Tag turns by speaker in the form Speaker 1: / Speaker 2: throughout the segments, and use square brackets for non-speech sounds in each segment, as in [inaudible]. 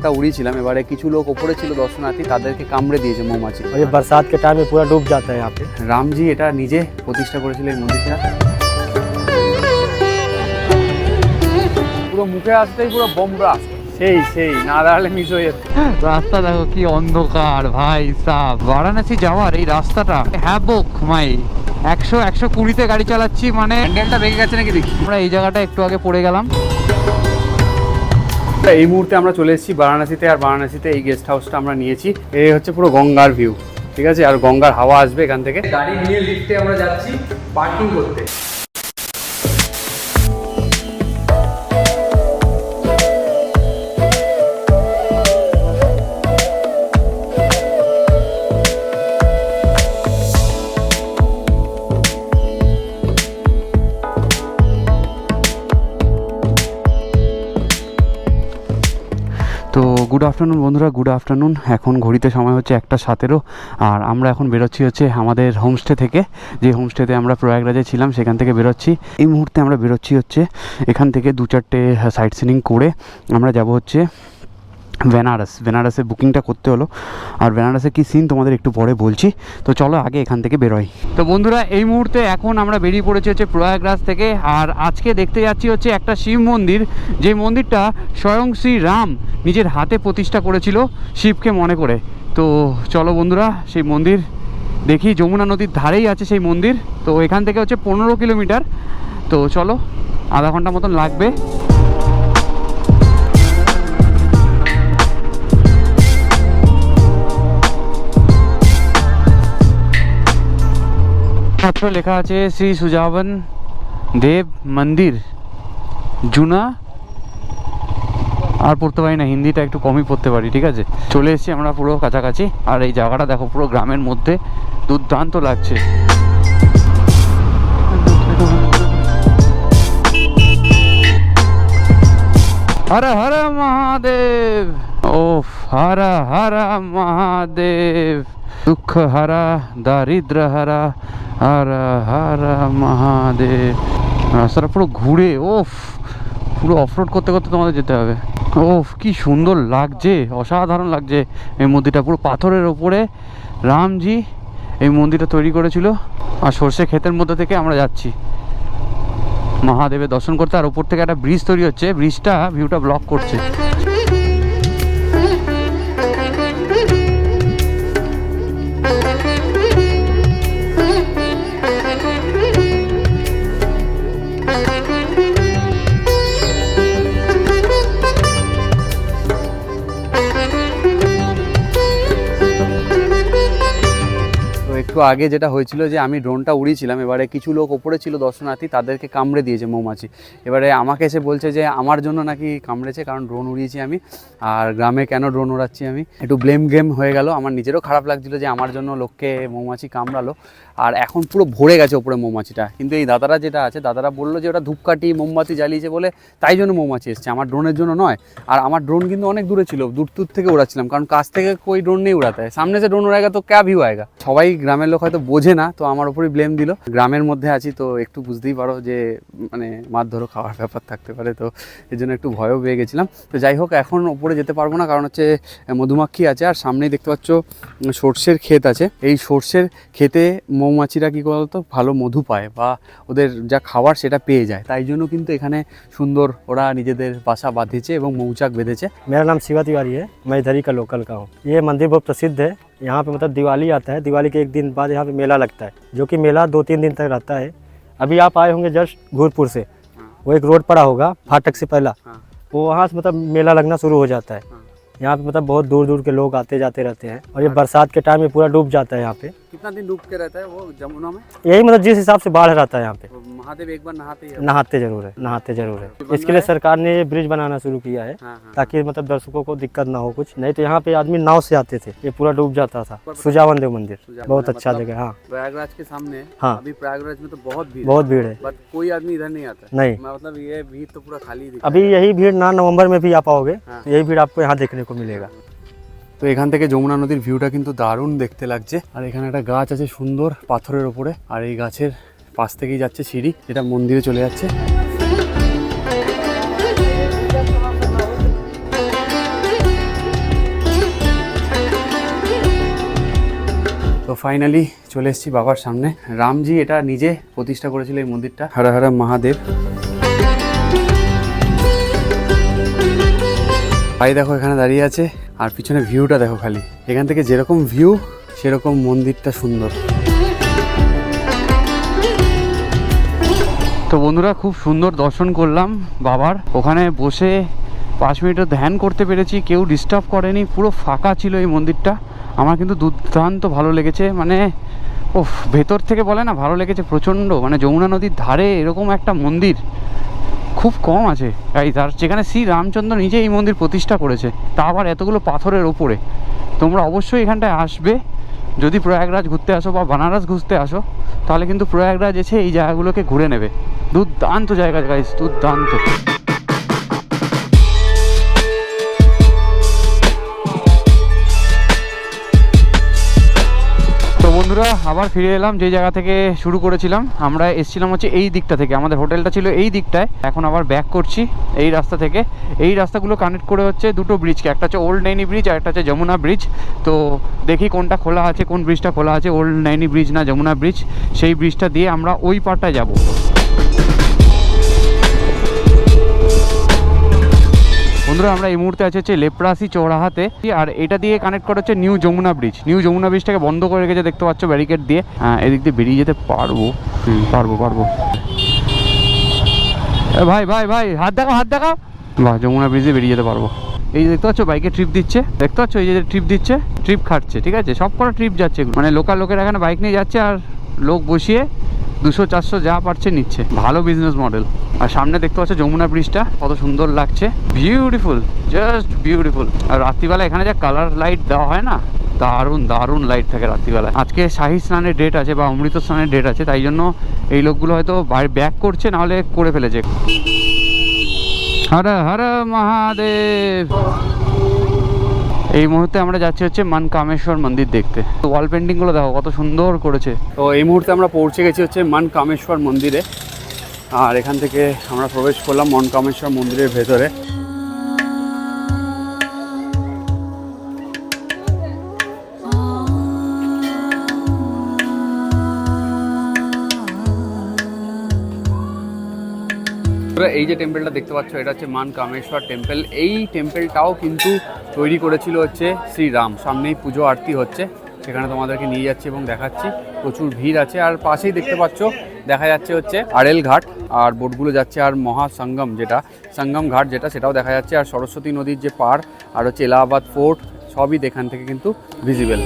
Speaker 1: ঘণ্টা উড়িয়েছিলাম এবারে কিছু লোক ওপরে ছিল দর্শনার্থী তাদেরকে কামড়ে দিয়েছে মৌমাছি।
Speaker 2: ওই বরসাত কে টাইমে পুরো ডুব যাতে হ্যাঁ আপে
Speaker 1: রামজি এটা নিজে প্রতিষ্ঠা করেছিল এই মন্দিরটা। পুরো মুখে আসতেই পুরো বোম ব্লাস্ট সেই সেই না দাঁড়ালে মিস হয়ে যেত
Speaker 3: রাস্তা দেখো কি অন্ধকার ভাই সাহ বারাণসী যাওয়ার এই রাস্তাটা হ্যাবক মাই একশো একশো কুড়িতে গাড়ি চালাচ্ছি মানে
Speaker 1: হ্যান্ডেলটা ভেঙে গেছে নাকি দেখি?
Speaker 3: আমরা এই জায়গাটা একটু আগে পড়ে গেলাম।
Speaker 1: তা এই মুহূর্তে আমরা চলে এসেছি বারাণসীতে আর বারাণসীতে এই গেস্ট হাউসটা আমরা নিয়েছি। এই হচ্ছে পুরো গঙ্গার ভিউ ঠিক আছে? আর গঙ্গার হাওয়া আসবে এখান থেকে। গাড়ি নিয়ে লিফটে আমরা যাচ্ছি পার্কিং করতে। গুড আফটারনুন বন্ধুরা। গুড আফটারনুন এখন ঘড়িতে সময় হচ্ছে একটা সাতেরো। আর আমরা এখন বেরোচ্ছি হচ্ছে আমাদের হোমস্টে থেকে। যে হোমস্টেতে আমরা প্রয়াগরাজে ছিলাম, সেখান থেকে বেরোচ্ছি। এই মুহূর্তে আমরা বেরোচ্ছি হচ্ছে এখান থেকে দু চারটে সাইট সিনিং করে। আমরা যাব হচ্ছে বেনারস, বেনারসে বুকিংটা করতে হলো। আর বেনারসে কি সিন তোমাদের একটু পরে বলছি। তো চলো আগে এখান থেকে বেরোই। তো বন্ধুরা, এই মুহূর্তে এখন আমরা বেরিয়ে পড়েছি হচ্ছে প্রয়াগরাজ থেকে। আর আজকে দেখতে যাচ্ছি হচ্ছে একটা শিব মন্দির, যে মন্দিরটা স্বয়ং শ্রী রাম নিজের হাতে প্রতিষ্ঠা করেছিল শিবকে মনে করে। তো চলো বন্ধুরা, সেই মন্দির দেখি, যমুনা নদীর ধারেই আছে সেই মন্দির। তো এখান থেকে হচ্ছে পনেরো কিলোমিটার। তো চলো, আধা ঘণ্টা মতন লাগবে। মাত্র লেখা আছে শ্রী সুজাবন দেব মন্দির, জুনা। আর পড়তে পারি না, হিন্দিটা একটু কমই পড়তে পারি, ঠিক আছে? চলে এসেছি আমরা পুরো কাছাকাছি। আর এই জায়গাটা দেখো, পুরো গ্রামের মধ্যে দুর্দান্ত লাগছে। হর হর মহাদেব ও হর হর মহাদেব। দুঃখ হারা দারিদ্র হারা হর হারা মহাদেব রাস্তাটা পুরো ঘুরে, ওফ, পুরো অফরোড করতে করতে তোমাদের যেতে হবে। ওফ, কি সুন্দর লাগছে, অসাধারণ লাগছে। এই মন্দিরটা পুরো পাথরের ওপরে। রামজি এই মন্দিরটা তৈরি করেছিল। আর সর্ষে ক্ষেতের মধ্যে থেকে আমরা যাচ্ছি। মহাদেবের দর্শন করতে, আর ওপর থেকে একটা ব্রিজ তৈরি হচ্ছে। ব্রিজটা ভিউটা ব্লক করছে। একটু আগে যেটা হয়েছিল যে আমি ড্রোনটা উড়িয়েছিলাম, এবারে কিছু লোক ওপরে ছিল, দর্শনার্থী, তাদেরকে কামড়ে দিয়েছে মৌমাছি। এবারে আমাকে এসে বলছে যে আমার জন্য নাকি কামড়েছে, কারণ ড্রোন উড়িয়েছি আমি। আর গ্রামে কেন ড্রোন উড়াচ্ছি আমি? একটু ব্লেম গেম হয়ে গেল। আমার নিজেরও খারাপ লাগছিল যে আমার জন্য লোককে মৌমাছি কামড়ালো। আর এখন পুরো ভরে গেছে ওপরে মৌমাছিটা। কিন্তু এই দাদারা যেটা আছে, দাদারা বলল যে ওটা ধূপকাঠি, মোমবাতি জ্বালিয়েছে বলে তাই জন্য মৌমাছি এসছে। আমার ড্রোনের জন্য নয়। আর আমার ড্রোন কিন্তু অনেক দূরে ছিল দূর দূর থেকে উড়াচ্ছিলাম। কারণ কাছ থেকে কই ড্রোন নেই উড়াতে সামনে যে ড্রোন উড়ায়গা, তো ক্যাব ভিউ আয়গা সবাই গ্রামের লোক হয়তো বোঝে না, তো আমার ওপরই ব্লেম দিল। গ্রামের মধ্যে আছি, তো একটু বুঝতেই পারো যে মানে মারধরও খাওয়ার ব্যাপার থাকতে পারে, তো এর জন্য একটু ভয়ও পেয়ে গেছিলাম। তো যাই হোক, এখন ওপরে যেতে পারব না, কারণ হচ্ছে, মধুমাক্ষী আছে, আর সামনেই দেখতে পাচ্ছ সর্ষের ক্ষেত আছে। এই সর্ষের ক্ষেতে মৌমাছিরা কী বলতো ভালো মধু পায় বা ওদের যা খাবার সেটা পেয়ে যায় তাই জন্য কিন্তু এখানে সুন্দর ওরা নিজেদের বাসা বাঁধেছে এবং মৌচাক বেঁধেছে
Speaker 2: मेरा नाम शिवा तिवारी है मैं इधर ही का लोकल का हूँ ये मंदिर बहुत प्रसिद्ध है यहाँ पे मतलब दिवाली आता है दिवाली के एक दिन बाद यहाँ पे मेला लगता है जो कि मेला दो तीन दिन तक रहता है अभी आप आए होंगे जस्ट घूरपुर से वो एक रोड पड़ा होगा फाटक से पहला
Speaker 1: हाँ।
Speaker 2: वो वहाँ से मतलब मेला लगना शुरू हो जाता है
Speaker 1: हाँ।
Speaker 2: यहाँ पे मतलब बहुत दूर दूर के लोग आते जाते रहते हैं और ये बरसात के टाइम में पूरा डूब जाता है यहाँ पे
Speaker 1: कितना दिन डूब के रहता है वो जमुना में?
Speaker 2: यही मतलब जिस हिसाब से बाढ़ रहता है यहाँ पे।
Speaker 1: महादेव एक बार नहाते ही
Speaker 2: नहाते ज़रूर है नहाते ज़रूर है। इसके लिए सरकार ने ये ब्रिज बनाना शुरू किया है
Speaker 1: हाँ हाँ।
Speaker 2: ताकि मतलब दर्शकों को दिक्कत ना हो कुछ। नहीं तो यहाँ पे आदमी नाव से आते थे ये पूरा डूब जाता था। सुजावन देव मंदिर बहुत अच्छा
Speaker 1: मतलब-
Speaker 2: जगह है।
Speaker 1: प्रयागराज के सामने
Speaker 2: हाँ।
Speaker 1: अभी प्रयागराज में तो बहुत भीड़
Speaker 2: बहुत भीड़ है।
Speaker 1: कोई आदमी इधर नहीं आता
Speaker 2: नहीं।
Speaker 1: मतलब ये भीड़ तो पूरा खाली
Speaker 2: अभी यही भीड़ ना नवंबर में भी आ पाओगे
Speaker 1: हाँ।
Speaker 2: तो यही भीड़ आपको यहाँ देखने को मिलेगा।
Speaker 1: তো এখান থেকে যমুনা নদীর ভিউটা কিন্তু দারুণ দেখতে লাগছে। আর এখানে একটা গাছ আছে সুন্দর পাথরের ওপরে। আর এই গাছের পাশ থেকেই যাচ্ছে সিঁড়ি, যেটা মন্দিরে চলে যাচ্ছে। তো ফাইনালি চলে এসেছি বাবার সামনে। রামজি এটা নিজে প্রতিষ্ঠা করেছিল এই মন্দিরটা। হর হর মহাদেব। ভাই দেখো এখানে দাঁড়িয়ে আছে, আর পিছনে ভিউটা দেখো খালি। এখান থেকে যেরকম ভিউ সেরকম মন্দিরটা সুন্দর। তো বন্ধুরা, খুব সুন্দর দর্শন করলাম বাবার। ওখানে বসে পাঁচ মিনিটও ধ্যান করতে পেরেছি, কেউ ডিস্টার্ব করেনি, পুরো ফাঁকা ছিল এই মন্দিরটা। আমার কিন্তু দুর্দান্ত ভালো লেগেছে মানে ও ভেতর থেকে বলে না, ভালো লেগেছে প্রচণ্ড মানে যমুনা নদীর ধারে এরকম একটা মন্দির। খুব কম আছে। এই তার যেখানে শ্রী রামচন্দ্র নিজে এই মন্দির প্রতিষ্ঠা করেছে, তা আবার এতগুলো পাথরের ওপরে তোমরা অবশ্যই এখানটায় আসবে। যদি প্রয়াগরাজ ঘুরতে আসো বা বানারস ঘুরতে আসো, তাহলে কিন্তু প্রয়াগরাজ এসে এই জায়গাগুলোকে ঘুরে নেবে। দুর্দান্ত জায়গা গাইস দুর্দান্ত। বন্ধুরা, আবার ফিরে এলাম যে জায়গা থেকে শুরু করেছিলাম। আমরা এসেছিলাম হচ্ছে এই দিকটা থেকে। আমাদের হোটেলটা ছিল এই দিকটায়। এখন আবার ব্যাক করছি এই রাস্তা থেকে। এই রাস্তাগুলো কানেক্ট করে হচ্ছে দুটো ব্রিজকে একটা হচ্ছে ওল্ড নাইনি ব্রিজ আর একটা হচ্ছে যমুনা ব্রিজ তো দেখি কোনটা খোলা আছে, কোন ব্রিজটা খোলা আছে। ওল্ড নাইনি ব্রিজ না যমুনা ব্রিজ সেই ব্রিজটা দিয়ে আমরা ওই পারটায় যাব। বন্ধুরা আমরা এই মুহূর্তে আছে হচ্ছে লেপ্রাসি চৌরাহাতে আর এটা দিয়ে কানেক্ট করা হচ্ছে new Jamuna bridge new Jamuna ব্রিজটাকে বন্ধ করে রেখেছে দেখতে পাচ্ছ ব্যারিকেড দিয়ে। হ্যাঁ এদিক দিয়ে বেরিয়ে যেতে পারব। পারব পারব। ভাই ভাই ভাই হাত দেখাও হাত দেখাও। বাহ যমুনা ব্রিজে বেরিয়ে যেতে পারব। এই যে দেখতে পাচ্ছ বাইকে ট্রিপ দিচ্ছে। দেখতে পাচ্ছ এই যে ট্রিপ দিচ্ছে ট্রিপ খাটছে ঠিক আছে? সব কটা ট্রিপ যাচ্ছে মানে লোকাল লোকেরা এখানে বাইক নিয়ে যাচ্ছে আর লোক বসিয়ে দুশো, চারশো যা পারছে নিচ্ছে। ভালো বিজনেস মডেল আর সামনে দেখতে পাচ্ছ যমুনা ব্রিজটা কত সুন্দর লাগছে। বিউটিফুল জাস্ট বিউটিফুল আর রাত্রিবেলা এখানে যা কালার লাইট দেওয়া হয় না, দারুণ দারুণ লাইট থাকে রাত্রিবেলায়। আজকে শাহী স্নানের ডেট আছে বা অমৃত স্নানের ডেট আছে, তাই জন্য এই লোকগুলো হয়তো ব্যাক করছে নাহলে করে ফেলেছে। হর হর মহাদেব। এই মুহূর্তে আমরা যাচ্ছি হচ্ছে মান কামেশ্বর মন্দির দেখতে। তো ওয়াল পেন্টিংগুলো দেখো, কত সুন্দর করেছে। তো এই মুহূর্তে আমরা পৌঁছে গেছি হচ্ছে মান কামেশ্বর মন্দিরে। আর এখান থেকে আমরা প্রবেশ করলাম মন কামেশ্বর মন্দিরের ভেতরে। বন্ধুরা, এই যে টেম্পলটা দেখতে পাচ্ছ এটা হচ্ছে মান কামেশ্বর টেম্পল এই টেম্পলটাও কিন্তু তৈরি করেছিল হচ্ছে শ্রীরাম সামনেই পুজো আরতি হচ্ছে সেখানে তোমাদেরকে নিয়ে যাচ্ছি এবং দেখাচ্ছি। প্রচুর ভিড় আছে। আর পাশেই দেখতে পাচ্ছ দেখা যাচ্ছে হচ্ছে আড়েল ঘাট আর বোটগুলো যাচ্ছে আর মহাসঙ্গম যেটা সঙ্গম ঘাট যেটা সেটাও দেখা যাচ্ছে। আর সরস্বতী নদীর যে পার আর হচ্ছে এলাহাবাদ ফোর্ট সবই এখান থেকে কিন্তু ভিজিবল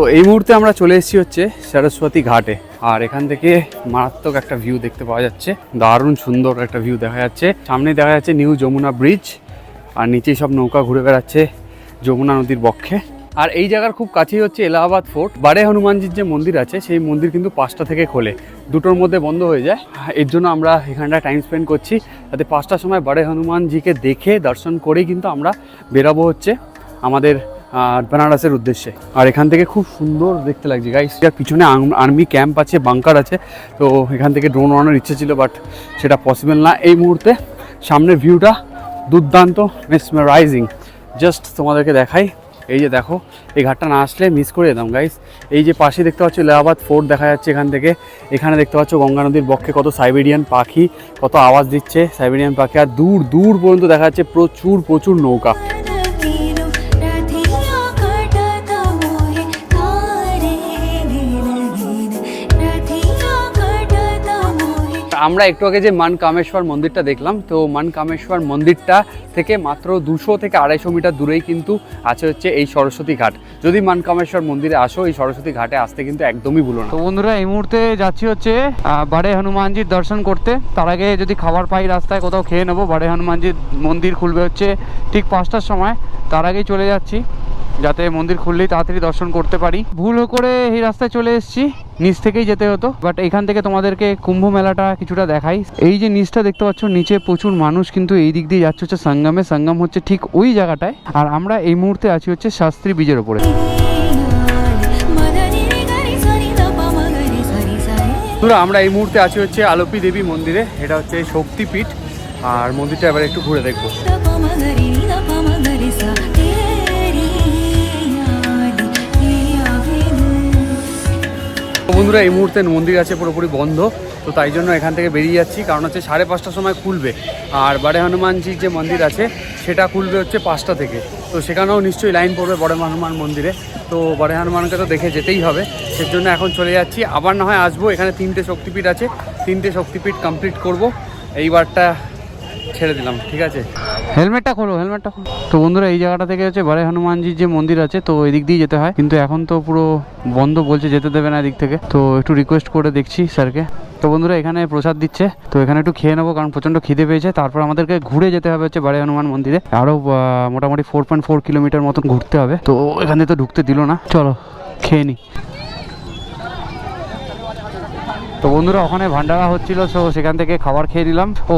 Speaker 1: তো এই মুহূর্তে আমরা চলে এসেছি হচ্ছে সরস্বতী ঘাটে। আর এখান থেকে মারাত্মক একটা ভিউ দেখতে পাওয়া যাচ্ছে। দারুণ সুন্দর একটা ভিউ দেখা যাচ্ছে। সামনে দেখা যাচ্ছে নিউ যমুনা ব্রিজ আর নিচেই সব নৌকা ঘুরে বেড়াচ্ছে যমুনা নদীর বক্ষে। আর এই জায়গার খুব কাছেই হচ্ছে এলাহাবাদ ফোর্ট বারে হনুমানজির যে মন্দির আছে, সেই মন্দির কিন্তু পাঁচটা থেকে খোলে। দুটোর মধ্যে বন্ধ হয়ে যায়। এর জন্য আমরা এখানটা টাইম স্পেন্ড করছি। যাতে পাঁচটার সময় বারে হনুমানজিকে দেখে দর্শন করেই কিন্তু আমরা বেরাবো হচ্ছে আমাদের আর বেনারসের উদ্দেশ্যে। আর এখান থেকে খুব সুন্দর দেখতে লাগছে। গাইস যার পিছনে আর্মি ক্যাম্প আছে বাংকার আছে। তো এখান থেকে ড্রোন ওড়ানোর ইচ্ছে ছিল বাট সেটা পসিবল না। এই মুহূর্তে সামনের ভিউটা দুর্দান্ত মেসমারাইজিং জাস্ট তোমাদেরকে দেখাই। এই যে দেখো, এই ঘাটটা না আসলে মিস করে যেতাম গাইস এই যে পাশে দেখতে পাচ্ছ এলাহাবাদ ফোর্ট দেখা যাচ্ছে এখান থেকে। এখানে দেখতে পাচ্ছ গঙ্গা নদীর বক্ষে কত সাইবেরিয়ান পাখি, কত আওয়াজ দিচ্ছে। সাইবেরিয়ান পাখি আর দূর দূর পর্যন্ত দেখা যাচ্ছে প্রচুর প্রচুর নৌকা। আমরা একটু আগে যে মান কামেশ্বর মন্দিরটা দেখলাম, তো মান কামেশ্বর মন্দিরটা থেকে মাত্র দুশো থেকে আড়াইশো মিটার দূরেই কিন্তু আছে হচ্ছে এই সরস্বতী ঘাট। যদি মান কামেশ্বর মন্দিরে আসো, এই সরস্বতী ঘাটে আসতে কিন্তু একদমই ভুলো না।
Speaker 3: তো বন্ধুরা, এই মুহূর্তে যাচ্ছি হচ্ছে বাড়ে হনুমানজির দর্শন করতে। তার আগে যদি খাবার পাই রাস্তায়, কোথাও খেয়ে নেব বাড়ে হনুমানজির মন্দির খুলবে হচ্ছে ঠিক পাঁচটার সময়। তার আগেই চলে যাচ্ছি। যাতে মন্দির খুললেই তাড়াতাড়ি দর্শন করতে পারি। ভুল করে এই রাস্তায় চলে এসেছি। নিচ থেকেই যেতে হতো। বাট এখান থেকে তোমাদেরকে কুম্ভ মেলাটা কিছুটা দেখাই। এই যে নিচটা দেখতে পাচ্ছ, নিচে প্রচুর মানুষ কিন্তু এই দিক দিয়ে যাচ্ছে হচ্ছে সঙ্গমে। সঙ্গম হচ্ছে ঠিক ওই জায়গাটায়। আর আমরা এই মুহূর্তে আছি হচ্ছে শাস্ত্রী বীজের ওপরে।
Speaker 1: আমরা এই মুহূর্তে আছি হচ্ছে আলোপী দেবী মন্দিরে। এটা হচ্ছে শক্তিপীঠ। আর মন্দিরটা এবার একটু ঘুরে দেখব। বন্ধুরা, এই মুহূর্তে মন্দির আছে পুরোপুরি বন্ধ, তো তাই জন্য এখান থেকে বেরিয়ে যাচ্ছি। কারণ হচ্ছে সাড়ে পাঁচটার সময় খুলবে। আর বারে হনুমানজির যে মন্দির আছে, সেটা খুলবে হচ্ছে পাঁচটা থেকে। তো সেখানেও নিশ্চয়ই লাইন পড়বে বড় হনুমান মন্দিরে। তো বড় হনুমানকে তো দেখে যেতেই হবে। সেজন্য এখন চলে যাচ্ছি। আবার না হয় আসব, এখানে তিনটে শক্তিপীঠ আছে। তিনটে শক্তিপীঠ কমপ্লিট করব। এইবারটা ছেড়ে দিলাম, ঠিক আছে?
Speaker 3: হেলমেটটা খোলো হেলমেটটা খোলো। তো বন্ধুরা, এই জায়গাটা থেকে হচ্ছে বারে হনুমানজির যে মন্দির আছে, তো এই দিক দিয়ে যেতে হয়। কিন্তু এখন তো পুরো বন্ধ বলছে, যেতে দেবে না এদিক থেকে। তো একটু রিকোয়েস্ট করে দেখছি স্যারকে। তো বন্ধুরা, এখানে প্রসাদ দিচ্ছে। তো এখানে একটু খেয়ে নেব, কারণ প্রচণ্ড খিদে পেয়েছে। তারপর আমাদেরকে ঘুরে যেতে হবে হচ্ছে বারে হনুমান মন্দিরে। আরও মোটামুটি ফোর পয়েন্ট ফোর কিলোমিটার মতন ঘুরতে হবে। তো এখানে তো ঢুকতে দিল না। চলো, খেয়ে নিই তো বন্ধুরা, ওখানে ভান্ডারা হচ্ছিল, তো সেখান থেকে খাবার খেয়ে নিলাম। ও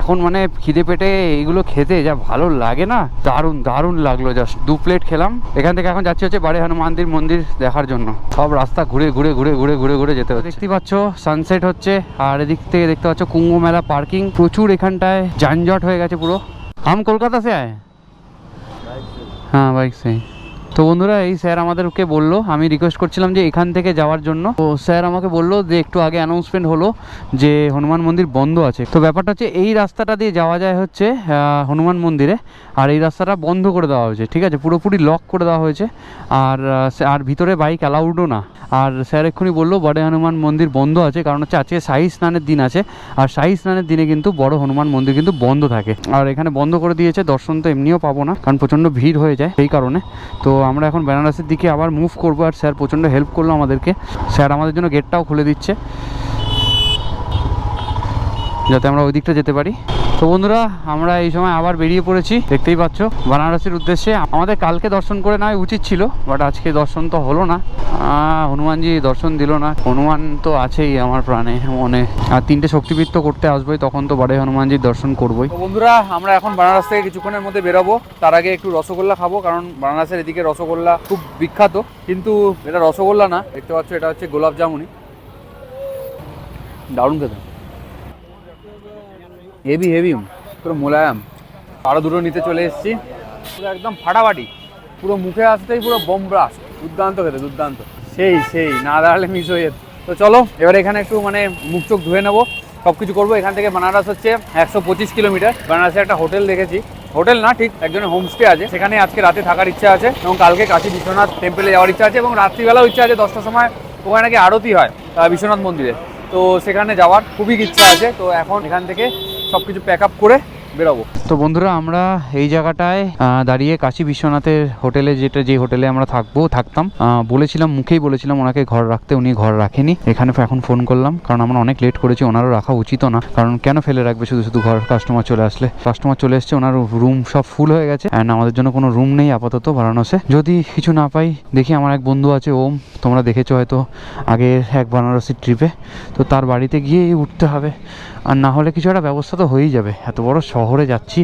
Speaker 3: এখন মানে খিদে পেটে এইগুলো খেতে যা ভালো লাগে না, দারুণ দারুণ লাগল জাস্ট দু প্লেট খেলাম। এখান থেকে এখন যাচ্ছি হচ্ছে বাড়ি হনুমানদির মন্দির দেখার জন্য। সব রাস্তা ঘুরে ঘুরে ঘুরে ঘুরে ঘুরে ঘুরে যেতে হচ্ছে। দেখতে পাচ্ছ সানসেট হচ্ছে, আর এদিক থেকে দেখতে পাচ্ছ কুম্ভ মেলা পার্কিং প্রচুর এখানটায় যানজট হয়ে গেছে পুরো। আম কলকাতা সে আয়? হ্যাঁ বাইক সেই তো বন্ধুরা, এই স্যার আমাদেরকে বলল, আমি রিকোয়েস্ট করছিলাম যে এখান থেকে যাওয়ার জন্য। তো স্যার আমাকে বলল যে একটু আগে অ্যানাউন্সমেন্ট হলো যে হনুমান মন্দির বন্ধ আছে। তো ব্যাপারটা হচ্ছে, এই রাস্তাটা দিয়ে যাওয়া যায় হচ্ছে হনুমান মন্দিরে। আর এই রাস্তাটা বন্ধ করে দেওয়া হয়েছে, ঠিক আছে? পুরোপুরি লক করে দেওয়া হয়েছে। আর আর ভিতরে বাইক অ্যালাউডও না। আর স্যার এক্ষুনি বলল, বড় হনুমান মন্দির বন্ধ আছে। কারণ হচ্ছে, আজকে শাহী স্নানের দিন আছে। আর শাহী স্নানের দিনে কিন্তু বড় হনুমান মন্দির কিন্তু বন্ধ থাকে। আর এখানে বন্ধ করে দিয়েছে, দর্শন তো এমনিও পাবো না, কারণ প্রচণ্ড ভিড় হয়ে যায় সেই কারণে। তো আমরা এখন বেনারসের দিকে আবার মুভ করব আর স্যার প্রচণ্ড হেল্প করল আমাদেরকে। স্যার আমাদের জন্য গেটটাও খুলে দিচ্ছে। যাতে আমরা ওই দিকটা যেতে পারি। তো বন্ধুরা, আমরা এই সময় আবার বেরিয়ে পড়েছি, দেখতেই পাচ্ছ। বানারসের উদ্দেশ্যে আমাদের কালকে দর্শন করে নেওয়া উচিত ছিল, বাট আজকে দর্শন তো হলো না। হনুমানজি দর্শন দিল না। হনুমান তো আছেই আমার প্রাণে, মনে। আর তিনটে শক্তিবৃত্ত করতে আসবোই, তখন তো বাড়ি হনুমানজির দর্শন করবোই।
Speaker 1: বন্ধুরা, আমরা এখন বানারস থেকে কিছুক্ষণের মধ্যে বেরোবো। তার আগে একটু রসগোল্লা খাব, কারণ বানারসের এদিকে রসগোল্লা খুব বিখ্যাত। কিন্তু এটা রসগোল্লা না, দেখতে পাচ্ছ, এটা হচ্ছে গোলাপ জামুনি। দারুণ খেতে। হেভি হেভি পুরো মোলায়াম। আরও দুটো নিতে চলে এসেছি। পুরো একদম ফাটাফাটি। পুরো মুখে আসতেই পুরো বোম ব্লাস্ট দুর্দান্ত খেতে, দুর্দান্ত। সেই সেই, না দাঁড়ালে মিস হয়ে যেত। তো চলো, এবার এখানে একটু মানে মুখ চোখ ধুয়ে নেব। সব কিছু করব। এখান থেকে বানারস হচ্ছে একশো পঁচিশ কিলোমিটার। বানারসে একটা হোটেল দেখেছি। হোটেল না, ঠিক একজনের হোমস্টে আছে। সেখানে আজকে রাতে থাকার ইচ্ছা আছে এবং কালকে কাশী বিশ্বনাথ টেম্পলে যাওয়ার ইচ্ছা আছে এবং রাত্রিবেলাও ইচ্ছা আছে। দশটার সময় ওখানে নাকি আরতি হয় বিশ্বনাথ মন্দিরে। তো সেখানে যাওয়ার খুবই ইচ্ছা আছে। তো এখন এখান থেকে সব কিছু প্যাক আপ করে বেরোবো।
Speaker 3: তো বন্ধুরা, আমরা এই জায়গাটায় দাঁড়িয়ে কাশী বিশ্বনাথের হোটেলে যেটা, যে হোটেলে আমরা থাকব, থাকতাম বলেছিলাম, মুখেই বলেছিলাম ওনাকে ঘর রাখতে, উনি ঘর রাখেনি। এখানে এখন ফোন করলাম, কারণ আমরা অনেক লেট করেছি, ওনারও রাখা উচিত না, কারণ কেন ফেলে রাখবে শুধু শুধু ঘর কাস্টমার চলে আসলে? কাস্টমার চলে এসছে, ওনার রুম সব ফুল হয়ে গেছে অ্যান্ড আমাদের জন্য কোনো রুম নেই আপাতত বারাণসে। যদি কিছু না পাই, দেখি আমার এক বন্ধু আছে, ওম, তোমরা দেখেছ হয়তো আগের এক বানারসির ট্রিপে তো তার বাড়িতে গিয়েই উঠতে হবে। আর না হলে কিছু একটা ব্যবস্থা তো হয়েই যাবে। এত বড় শহরে যাচ্ছি,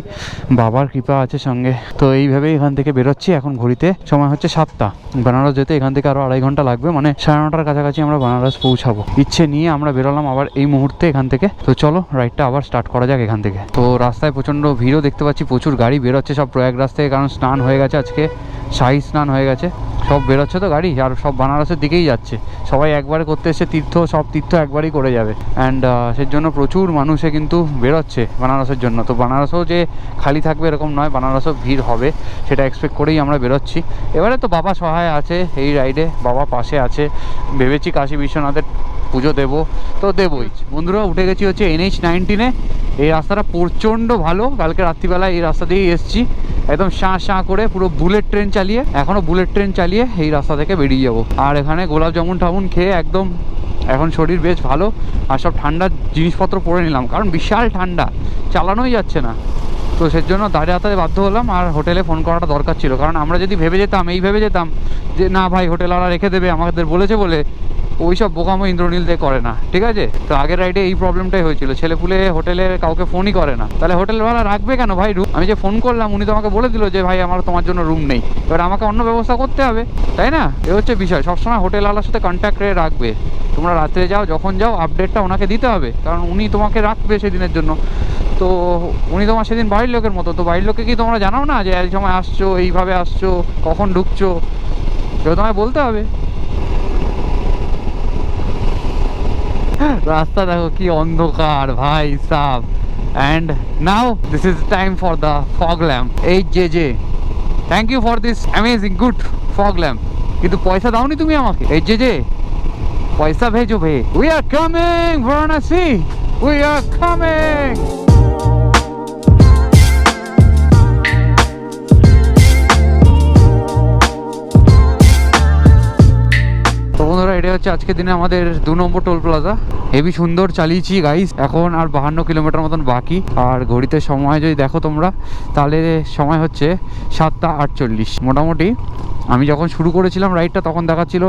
Speaker 3: বাবার কৃপা আছে সঙ্গে। তো এইভাবে এখান থেকে বেরোচ্ছি এখন ঘড়িতে। সময় হচ্ছে সাতটা। বেনারস যেতে এখান থেকে আরও আড়াই ঘণ্টা লাগবে মানে সাড়ে নটার কাছাকাছি আমরা বেনারস পৌঁছাবো। ইচ্ছে নিয়ে আমরা বেরোলাম আবার এই মুহূর্তে এখান থেকে। তো চলো রাইডটা আবার স্টার্ট করা যাক এখান থেকে। তো রাস্তায় প্রচণ্ড ভিড়ও দেখতে পাচ্ছি, প্রচুর গাড়ি বেরোচ্ছে, সব প্রয়াগরাজ থেকে কারণ স্নান হয়ে গেছে আজকে। শাহী স্নান হয়ে গেছে। সব বেরোচ্ছে তো গাড়ি, আর সব বানারসের দিকেই যাচ্ছে। সবাই একবারে করতে এসে তীর্থ, সব তীর্থ একবারই করে যাবে। অ্যান্ড সেই জন্য প্রচুর মানুষে কিন্তু বেরোচ্ছে বানারসের জন্য। তো বানারসও যে খালি থাকবে এরকম নয়, বানারসও ভিড় হবে, সেটা এক্সপেক্ট করেই আমরা বেরোচ্ছি। এবারে তো বাবা সহায় আছে এই রাইডে বাবা পাশে আছে। ভেবেছি কাশী বিশ্বনাথের পুজো দেবো, তো দেবোই। বন্ধুরা, উঠে গেছি হচ্ছে এনএইচ নাইনটিনে। এই রাস্তাটা প্রচণ্ড ভালো, কালকে রাত্রিবেলায় এই রাস্তা দিয়েই এসেছি। একদম শাঁ শাঁ করে পুরো বুলেট ট্রেন চালিয়ে এখনও বুলেট ট্রেন চালিয়ে এই রাস্তা থেকে বেরিয়ে যাব। আর এখানে গোলাপ জামুন টামুন খেয়ে একদম এখন শরীর বেশ ভালো, আর সব ঠান্ডার জিনিসপত্র পরে নিলাম, কারণ বিশাল ঠান্ডা, চালানোই যাচ্ছে না। তো সেই জন্য দাঁড়িয়ে হাতে বাধ্য হলাম, আর হোটেলে ফোন করাটা দরকার ছিল, কারণ আমরা যদি ভেবে যেতাম, এই ভেবে যেতাম যে, না ভাই, হোটেল ওরা রেখে দেবে, আমাদের বলেছে বলে ওই সব বোকামো ইন্দ্রনীল দিয়ে করে না, ঠিক আছে? তো আগের রাইডে এই প্রবলেমটাই হয়েছিল। ছেলেপুলে হোটেলে কাউকে ফোনই করে না। তাহলে হোটেলওয়ালা রাখবে কেন ভাই? রুম আমি যে ফোন করলাম, উনি তো আমাকে বলে দিল যে, ভাই, আমার তোমার জন্য রুম নেই। এবার আমাকে অন্য ব্যবস্থা করতে হবে, তাই না? এ হচ্ছে বিষয়। সবসময় হোটেলওয়ালার সাথে কন্ট্যাক্ট করে রাখবে। তোমরা রাত্রে যাও, যখন যাও আপডেটটা ওনাকে দিতে হবে। কারণ উনি তোমাকে রাখবে সেদিনের জন্য। তো উনি তোমার সেদিন বাড়ির লোকের মতো। তো বাড়ির লোককে কি তোমরা জানাও না যে, এই সময় আসছো, এইভাবে আসছো, কখন ঢুকছো? এগুলো তোমায় বলতে হবে। রাস্তা দেখো কি অন্ধকার, ভাই sub. And now this is time for the fog lamp H J J thank you for this amazing good fog lamp কিন্তু পয়সা দাওনি তুমি আমাকে এইচ জে জে পয়সা ভেজো ভে we are coming Varanasi we are coming হচ্ছে আজকের দিনে আমাদের দু নম্বর টোল প্লাজা। হেভি সুন্দর চালিয়েছি গাইস এখন আর বাহান্ন কিলোমিটার মতন বাকি। আর ঘড়িতে সময় যদি দেখো তোমরা, তাহলে সময় হচ্ছে সাতটা আটচল্লিশ। মোটামুটি আমি যখন শুরু করেছিলাম রাইডটা তখন দেখাচ্ছিল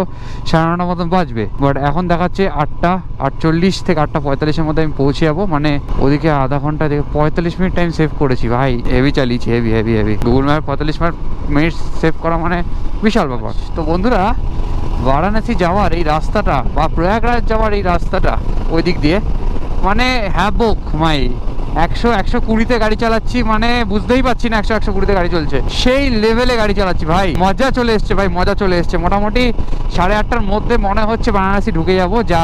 Speaker 3: সাড়ে নটার মতন বাজবে। বাট এখন দেখাচ্ছে আটটা আটচল্লিশ থেকে আটটা পঁয়তাল্লিশের মধ্যে আমি পৌঁছে যাব। মানে ওদিকে আধা ঘণ্টা থেকে পঁয়তাল্লিশ মিনিট টাইম সেভ করেছি। ভাই হেভি চালিয়েছি heavy heavy heavy Google map পঁয়তাল্লিশ মিনিট সেভ করা মানে বিশাল ব্যাপার। তো বন্ধুরা বারাণসী যাওয়ার এই রাস্তাটা বা প্রয়াগরাজ যাওয়ার এই রাস্তাটা ওই দিক দিয়ে মানে হ্যাবক মাই, একশো একশো কুড়িতে গাড়ি চালাচ্ছি মানে বুঝতেই পারছি না একশো একশো কুড়িতে গাড়ি চলছে। সেই লেভেলে গাড়ি চালাচ্ছি ভাই, মজা চলে এসছে ভাই, মজা চলে এসছে। মোটামুটি সাড়ে আটটার মধ্যে মনে হচ্ছে বারাণসী ঢুকে যাব, যা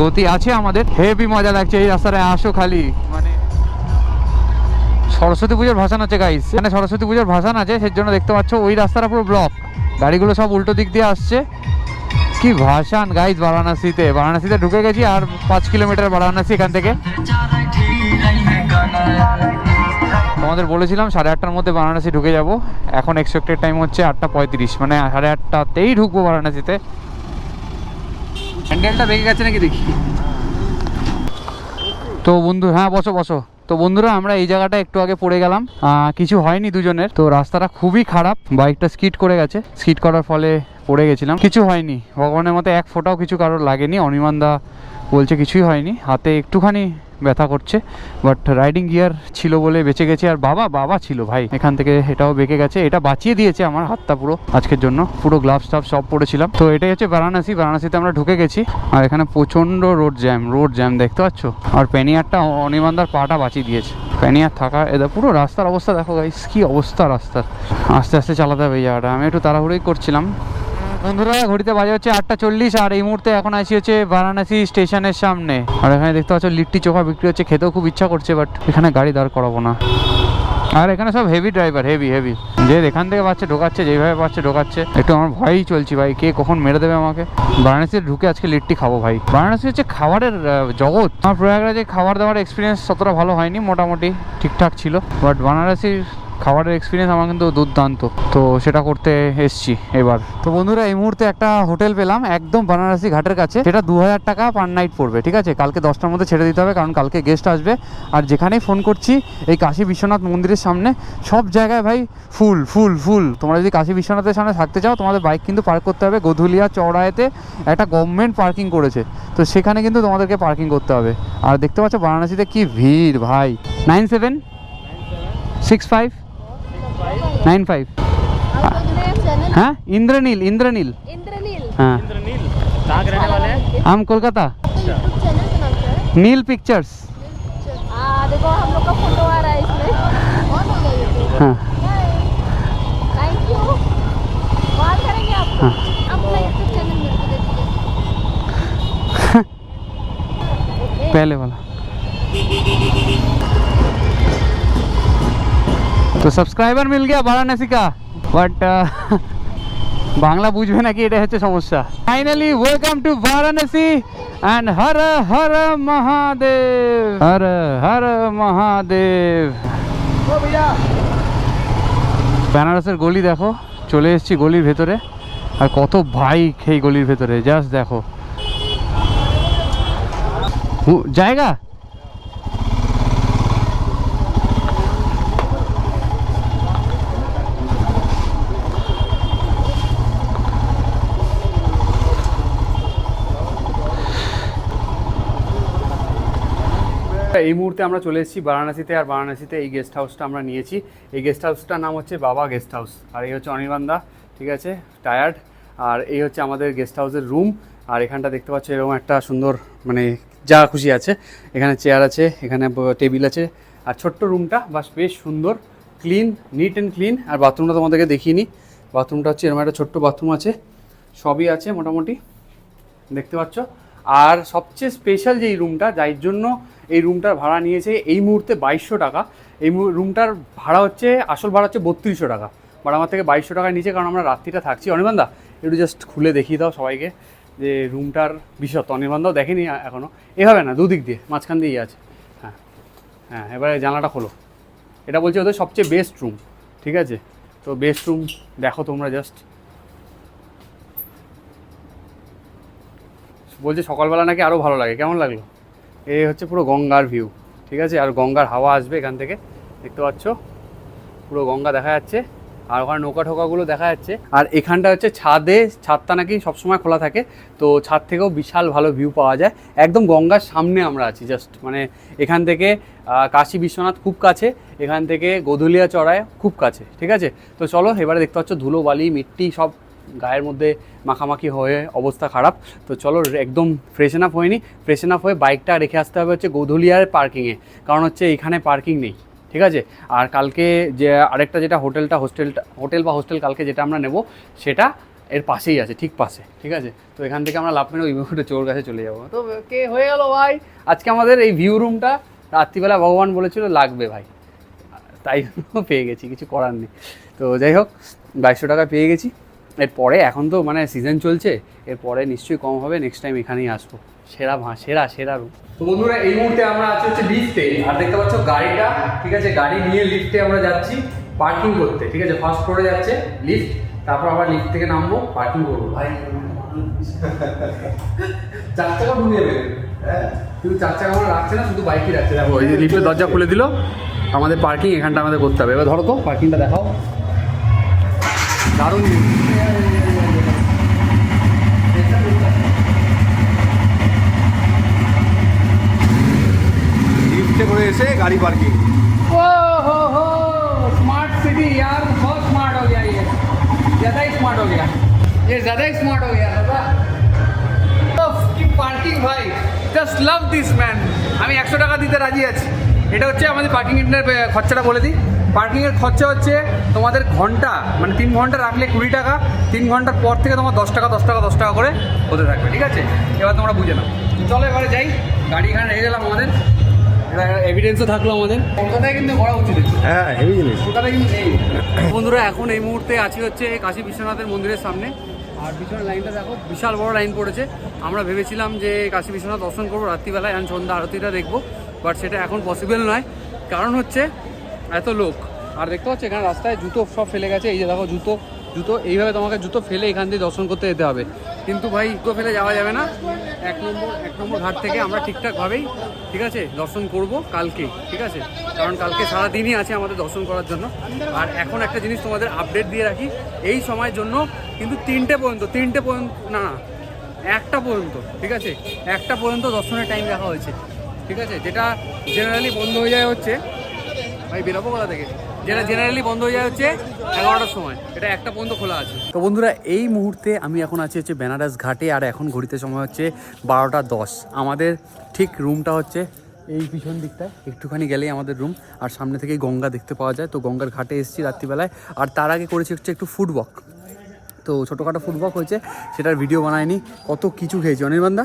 Speaker 3: গতি আছে আমাদের। হেভি মজা লাগছে এই রাস্তায় আসো খালি। মানে সরস্বতী পুজোর ভাসান আছে গাইস মানে সরস্বতী পুজোর ভাসান আছে সেই জন্য দেখতে পাচ্ছ ওই রাস্তাটা পুরো ব্লক গাড়িগুলো সব উল্টো দিক দিয়ে আসছে। কি ভাসান গাইস বারাণসীতে। বারাণসীতে ঢুকে গেছি আর পাঁচ কিলোমিটার বারাণসী এখান থেকে। তোমাদের বলেছিলাম সাড়ে আটটার মধ্যে বারাণসী ঢুকে যাব। এখন এক্সপেক্টেড টাইম হচ্ছে আটটা পঁয়ত্রিশ মানে সাড়ে আটটাতেই ঢুকবো বারাণসীতে।
Speaker 1: হ্যান্ডেলটা ভেঙে গেছে নাকি দেখি?
Speaker 3: তো বন্ধু হ্যাঁ বসো বসো। তো বন্ধুরা, আমরা এই জায়গাটা একটু আগে পড়ে গেলাম। কিছু হয়নি দুজনের। তো রাস্তাটা খুবই খারাপ। বাইকটা স্কিট করে গেছে। স্কিট করার ফলে পড়ে গেছিলাম। কিছু হয়নি। ভগবানের মতো এক ফোটাও কিছু কারোর লাগেনি। অনিমানদা বলছে কিছুই হয়নি। হাতে একটুখানি ব্যথা করছে বাট রাইডিং গিয়ার ছিল বলে বেঁচে গেছে আর বাবা বাবা ছিল ভাই। এখান থেকে এটাও বেঁকে গেছে, এটা বাঁচিয়ে দিয়েছে আমার হাতটা পুরো। আজকের জন্য পুরো গ্লাভস টাভ সব পড়েছিলাম তো এটাই হচ্ছে বারাণসী, বারাণসীতে আমরা ঢুকে গেছি। আর এখানে প্রচণ্ড রোড জ্যাম রোড জ্যাম দেখতে পাচ্ছ? আর প্যানিয়ারটা অনিমানদার পাটা বাঁচিয়ে দিয়েছে। প্যানিয়ার থাকা এদের পুরো রাস্তার অবস্থা দেখো গাইস কি অবস্থা রাস্তার। আস্তে আস্তে চালাতে হবে এই জায়গাটা। আমি একটু তাড়াহুড়োই করছিলাম। বন্ধুরা, ঘড়িতে বাজে হচ্ছে আটটা চল্লিশ আর এই মুহূর্তে এখন আসি হচ্ছে বারাণসী স্টেশনের সামনে। আর এখানে দেখতে পাচ্ছ, লিট্টি চোখা বিক্রি হচ্ছে, খেতেও খুব ইচ্ছা করছে বাট এখানে গাড়ি দাঁড় করাবো না। আর এখানে সব হেভি ড্রাইভার হেভি হেভি যে এখান থেকে পাচ্ছে ঢোকাচ্ছে, যেভাবে পাচ্ছে ঢোকাচ্ছে। একটু আমার ভয়ই চলছি ভাই, কে কখন মেরে দেবে আমাকে? বারাণসীতে ঢুকে আজকে লিট্টি খাব ভাই। বারাণসী হচ্ছে খাবারের জগৎ। আমার প্রয়াগরাজে খাবার দাবার এক্সপিরিয়েন্স ততটা ভালো হয়নি, মোটামুটি ঠিকঠাক ছিল। বাট বারাণসীর খাবারের এক্সপিরিয়েন্স আমার কিন্তু দুর্দান্ত। তো সেটা করতে এসছি এবার। তো বন্ধুরা, এই মুহূর্তে একটা হোটেল পেলাম, একদম বানারসি ঘাটের কাছে। সেটা দু হাজার টাকা পার নাইট পড়বে, ঠিক আছে? কালকে দশটার মধ্যে ছেড়ে দিতে হবে, কারণ কালকে গেস্ট আসবে। আর যেখানেই ফোন করছি, এই কাশী বিশ্বনাথ মন্দিরের সামনে, সব জায়গায় ভাই ফুল ফুল ফুল তোমরা যদি কাশী বিশ্বনাথের সামনে থাকতে চাও, তোমাদের বাইক কিন্তু পার্ক করতে হবে। গধুলিয়া চৌড়ায়েতে একটা গভর্নমেন্ট পার্কিং করেছে। তো সেখানে কিন্তু তোমাদেরকে পার্কিং করতে হবে। আর দেখতে পাচ্ছ, বারাণসীতে কি ভিড়, ভাই। Nine seven six five nine
Speaker 4: five
Speaker 3: हाँ।
Speaker 2: इंद्रनील इंद्रनील। हाँ।
Speaker 3: हम कोलकाता।
Speaker 4: अच्छा।
Speaker 3: नील पिक्चर्स
Speaker 4: देखो हम लोग का फ़ोटो आ रहा है इसमें। थैंक यू हाँ। कॉल करेंगे
Speaker 3: हाँ।
Speaker 4: अपना चैनल [laughs]
Speaker 3: पहले वाला। তো সাবস্ক্রাইবার মিল গিয়া বারাণসী কা। বাট uh, [laughs] বাংলা বুঝবে নাকি এটা হচ্ছে সমস্যা। Finally welcome to Varanasi and Har Har Mahadev Har Har Mahadev বেনারসের গলি দেখো, চলে এসেছি গলির ভেতরে। আর কত ভাই এই গলির ভেতরে জাস্ট দেখো। জায়গা?
Speaker 1: এই মুহূর্তে আমরা চলে এসেছি বারাণসীতে, আর বারাণসীতে এই গেস্ট হাউসটা আমরা নিয়েছি। এই গেস্ট হাউসটার নাম হচ্ছে বাবা গেস্ট হাউস আর এই হচ্ছে অনির্বাণদা ঠিক আছে? টায়ার্ড আর এই হচ্ছে আমাদের গেস্ট হাউসের রুম আর এখানটা দেখতে পাচ্ছ এরকম একটা সুন্দর মানে যা খুশি আছে। এখানে চেয়ার আছে, এখানে টেবিল আছে। আর ছোট্ট রুমটা বাস বেশ সুন্দর ক্লিন নিট অ্যান্ড ক্লিন আর বাথরুমটা তোমাদেরকে দেখিয়ে নিই বাথরুমটা হচ্ছে এরকম একটা ছোট্ট বাথরুম আছে। সবই আছে মোটামুটি। দেখতে পাচ্ছ? আর সবচেয়ে স্পেশাল যে এই রুমটা যার জন্য এই রুমটার ভাড়া নিয়েছে এই মুহূর্তে বাইশশো টাকা। এই রুমটার ভাড়া হচ্ছে, আসল ভাড়া হচ্ছে বত্রিশশো টাকা। বাট আমার থেকে বাইশশো টাকা নিচে, কারণ আমরা রাত্রিটা থাকছি। অনির্বাণদা একটু জাস্ট খুলে দেখিয়ে দাও সবাইকে যে রুমটার বিশদ। অনির্বাণদাও দেখেনি এ- এখনও। এভাবে না, দুদিক দিয়ে, মাঝখান দিয়েই আছে। হ্যাঁ হ্যাঁ এবারে জানলাটা খোলো। এটা বলছে ওদের সবচেয়ে বেস্ট রুম ঠিক আছে? তো বেস্ট রুম দেখো তোমরা জাস্ট বলছে সকালবেলা নাকি আরও ভালো লাগে। কেমন লাগল? এই হচ্ছে পুরো গঙ্গার ভিউ ঠিক আছে? আর গঙ্গার হাওয়া আসবে এখান থেকে, দেখতে পাচ্ছ? পুরো গঙ্গা দেখা যাচ্ছে, আর ওখানে নৌকা ঠোকাগুলো দেখা যাচ্ছে। আর এখানটা হচ্ছে ছাদে, ছাদটা নাকি সবসময় খোলা থাকে, তো ছাদ থেকেও বিশাল ভালো ভিউ পাওয়া যায়। একদম গঙ্গার সামনে আমরা আছি জাস্ট মানে এখান থেকে কাশী বিশ্বনাথ খুব কাছে, এখান থেকে গোধুলিয়া চড়ায় খুব কাছে, ঠিক আছে? তো চলো, এবারে দেখতে পাচ্ছ ধুলো, বালি, মিট্টি সব গায়ের মধ্যে মাখামাখি হয়ে অবস্থা খারাপ। তো চলো, একদম ফ্রেশন আপ হয়নি। ফ্রেশন আপ হয়ে বাইকটা রেখে আসতে হবে হচ্ছে গোধুলিয়ার পার্কিংয়ে কারণ হচ্ছে এখানে পার্কিং নেই, ঠিক আছে? আর কালকে যে আরেকটা যেটা হোটেলটা হোস্টেলটা হোটেল বা হোস্টেল কালকে যেটা আমরা নেব, সেটা এর পাশেই আছে, ঠিক পাশে, ঠিক আছে? তো এখান থেকে আমরা লাভ মেরে ওই মুহূর্তে [laughs] চোর কাছে চলে যাব। তো কে হয়ে গেল ভাই? আজকে আমাদের এই ভিউ রুমটা রাত্রিবেলা ভগবান বলেছিল লাগবে ভাই। তাই [laughs] পেয়ে গেছি, কিছু করার নেই। তো যাই হোক, বাইশশো টাকা পেয়ে গেছি। এরপরে এখন তো মানে সিজন চলছে এরপরে নিশ্চয়ই কম হবে নেক্সট টাইম এখানেই আসব। সেরা ভা সেরা সেরা রুম তো বন্ধুরা এই মুহূর্তে আমরা আছি হচ্ছে লিফটে আর দেখতে পাচ্ছ গাড়িটা ঠিক আছে গাড়ি নিয়ে লিফটে আমরা যাচ্ছি পার্কিং করতে ঠিক আছে ফার্স্ট ফ্লোরে যাচ্ছে লিফট তারপর আবার লিফট থেকে নামবো পার্কিং করব। ভাই [laughs] চার চাকা ঢুকে যাবে কিন্তু চার চাকা আমরা রাখছে না শুধু বাইকই রাখছে। দেখো এই যে লিফটের দরজা খুলে দিল আমাদের পার্কিং এখানটা আমাদের করতে হবে। এবার ধরো তো পার্কিংটা দেখাও। দারুণ
Speaker 5: লিফটে করে এসে গাড়ি পার্কিং
Speaker 1: ओ हो हो स्मार्ट सिटी यार बहुत स्मार्ट हो गया ये ज़्यादा ही स्मार्ट हो गया ये ज़्यादा ही स्मार्ट हो गया दादा কি পার্কিং ভাই জাস্ট লাভ দিস ম্যান আমি একশো টাকা দিতে রাজি আছি এটা হচ্ছে আমাদের পার্কিং এর খরচাটা বলে দিই পার্কিংয়ের খরচা হচ্ছে তোমাদের ঘণ্টা মানে তিন ঘণ্টা রাখলে কুড়ি টাকা তিন ঘণ্টার পর থেকে তোমার দশ টাকা দশ টাকা দশ টাকা করে হতে থাকবে ঠিক আছে? এবার তোমরা বুঝে নাও। চলো এবারে যাই গাড়ি এখানে রেখে গেলাম আমাদের। এভিডেন্সও থাকল আমাদের। কলকাতায় কিন্তু করা উচিত।
Speaker 5: হ্যাঁ হেভি জিনিস।
Speaker 1: কলকাতায় কিন্তু নেই। বন্ধুরা এখন এই মুহূর্তে আছি হচ্ছে কাশী বিশ্বনাথের মন্দিরের সামনে। আর পিছনে লাইনটা দেখো বিশাল বড় লাইন পড়েছে। আমরা ভেবেছিলাম যে কাশী বিশ্বনাথ দর্শন করব রাত্রিবেলায় এখন সন্ধ্যা আরতিটা দেখব বাট সেটা এখন পসিবল নয়। কারণ হচ্ছে এত লোক। আর দেখতে পাচ্ছ, এখানে রাস্তায় জুতো সব ফেলে গেছে। এই যে দেখো জুতো জুতো, এইভাবে তোমাকে জুতো ফেলে এখান দিয়ে দর্শন করতে যেতে হবে। কিন্তু ভাই, জুতো ফেলে যাওয়া যাবে না। এক নম্বর এক নম্বর ঘাট থেকে আমরা ঠিকঠাকভাবেই, ঠিক আছে, দর্শন করব কালকে, ঠিক আছে? কারণ কালকে সারা দিনই আছে আমাদের দর্শন করার জন্য। আর এখন একটা জিনিস তোমাদের আপডেট দিয়ে রাখি, এই সময়ের জন্য কিন্তু তিনটে পর্যন্ত তিনটে পর্যন্ত, না না, একটা পর্যন্ত, ঠিক আছে? একটা পর্যন্ত দর্শনের টাইম রাখা হয়েছে, ঠিক আছে? যেটা জেনারেলি বন্ধ হয়ে যায় হচ্ছে। যেটা জেনারেলি বন্ধ হয়ে যায় হচ্ছে এগারোটার সময়। এটা একটা পর্যন্ত খোলা আছে। তো বন্ধুরা, এই মুহূর্তে আমি এখন আছি হচ্ছে বেনারস ঘাটে, আর এখন ঘড়িতে সময় হচ্ছে বারোটা দশ। আমাদের ঠিক রুমটা হচ্ছে এই পিছন দিকটায় একটুখানি গেলেই আমাদের রুম আর সামনে থেকেই গঙ্গা দেখতে পাওয়া যায়। তো গঙ্গার ঘাটে এসেছি রাত্রিবেলায়, আর তার আগে করেছি হচ্ছে একটু ওয়াক তো ছোটোখাটো ওয়াক হয়েছে, সেটার ভিডিও বানায়নি কত কিছু খেয়েছি। অনির্বাণদা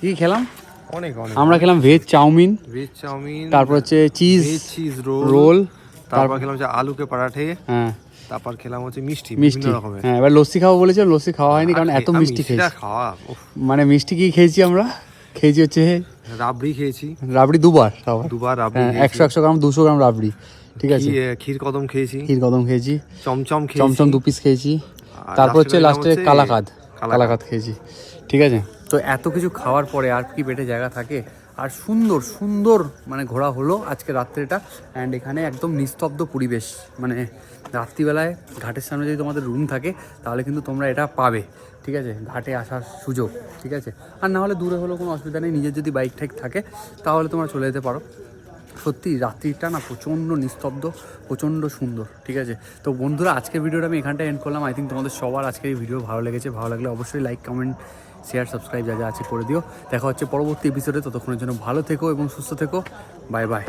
Speaker 1: কী খেলাম?
Speaker 5: অনেক অনেক।
Speaker 1: আমরা খেলাম ভেজ চাউমিন
Speaker 5: ভেজ চাউমিন
Speaker 1: তারপর হচ্ছে চিজ
Speaker 5: চিজ রোল তারপর খেলাম হচ্ছে আলু কে পরাঠে
Speaker 1: হ্যাঁ।
Speaker 5: তারপর খেলাম হচ্ছে মিষ্টি
Speaker 1: মিষ্টি। হ্যাঁ এবার লস্যি খাব বলেছিলাম লস্যি খাওয়া হয়নি কারণ এত মিষ্টি খেয়েছি।
Speaker 5: খাওয়া
Speaker 1: মানে মিষ্টি কি খেয়েছি আমরা? খেয়েছি হচ্ছে
Speaker 5: রাবড়ি খেয়েছি।
Speaker 1: রাবড়ি দুবার
Speaker 5: দুবার রাবড়ি
Speaker 1: হ্যাঁ একশো একশো গ্রাম দুশো গ্রাম রাবড়ি ঠিক আছে?
Speaker 5: ক্ষীর- কদম খেয়েছি।
Speaker 1: ক্ষীর কদম খেয়েছি।
Speaker 5: চমচম
Speaker 1: চমচম দু পিস খেয়েছি। তারপর হচ্ছে লাস্টে
Speaker 5: কালাকাদ
Speaker 1: কালাকাদ খেয়েছি। ঠিক আছে? তো এত কিছু খাওয়ার পরে আর কি পেটে জায়গা থাকে? আর সুন্দর সুন্দর মানে ঘোরা হলো আজকে রাত্রেটা। অ্যান্ড এখানে একদম নিস্তব্ধ পরিবেশ। মানে রাত্রিবেলায় ঘাটের সামনে যদি তোমাদের রুম থাকে তাহলে কিন্তু তোমরা এটা পাবে। ঠিক আছে? ঘাটে আসার সুযোগ। ঠিক আছে? আর না হলে দূরে হলেও কোনো অসুবিধা নেই। নিজের যদি বাইক ঠাইক থাকে তাহলে তোমরা চলে যেতে পারো। সত্যি, রাত্রিটা না প্রচণ্ড নিস্তব্ধ, প্রচণ্ড সুন্দর, ঠিক আছে? তো বন্ধুরা, আজকের ভিডিওটা আমি এখানটা এন্ড করলাম। আই থিঙ্ক তোমাদের সবার আজকের এই ভিডিও ভালো লেগেছে। ভালো লাগলে অবশ্যই লাইক কমেন্ট শেয়ার সাবস্ক্রাইব যা যা আছে করে দিও। দেখা হচ্ছে পরবর্তী এপিসোডে ততক্ষণের জন্য ভালো থেকো এবং সুস্থ থেকো। Bye bye